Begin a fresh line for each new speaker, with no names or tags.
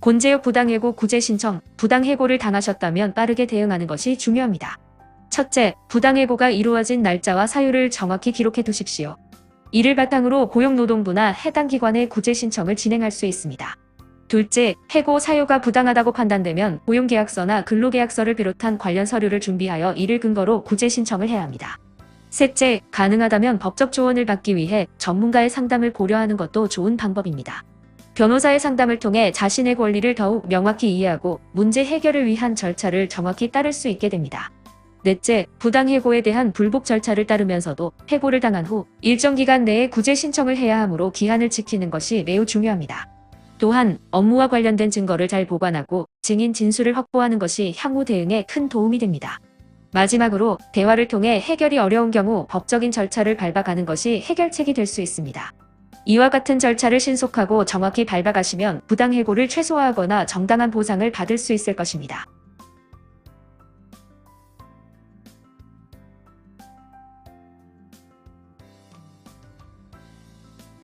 곤제역 부당해고 구제 신청, 부당해고를 당하셨다면 빠르게 대응하는 것이 중요합니다. 첫째, 부당해고가 이루어진 날짜와 사유를 정확히 기록해 두십시오. 이를 바탕으로 고용노동부나 해당 기관에 구제 신청을 진행할 수 있습니다. 둘째, 해고 사유가 부당하다고 판단되면 고용계약서나 근로계약서를 비롯한 관련 서류를 준비하여 이를 근거로 구제 신청을 해야 합니다. 셋째, 가능하다면 법적 조언을 받기 위해 전문가의 상담을 고려하는 것도 좋은 방법입니다. 변호사의 상담을 통해 자신의 권리를 더욱 명확히 이해하고 문제 해결을 위한 절차를 정확히 따를 수 있게 됩니다. 넷째, 부당해고에 대한 불복 절차를 따르면서도 해고를 당한 후 일정 기간 내에 구제 신청을 해야 하므로 기한을 지키는 것이 매우 중요합니다. 또한 업무와 관련된 증거를 잘 보관하고 증인 진술을 확보하는 것이 향후 대응에 큰 도움이 됩니다. 마지막으로 대화를 통해 해결이 어려운 경우 법적인 절차를 밟아가는 것이 해결책이 될 수 있습니다. 이와 같은 절차를 신속하고 정확히 밟아가시면 부당해고를 최소화하거나 정당한 보상을 받을 수 있을 것입니다.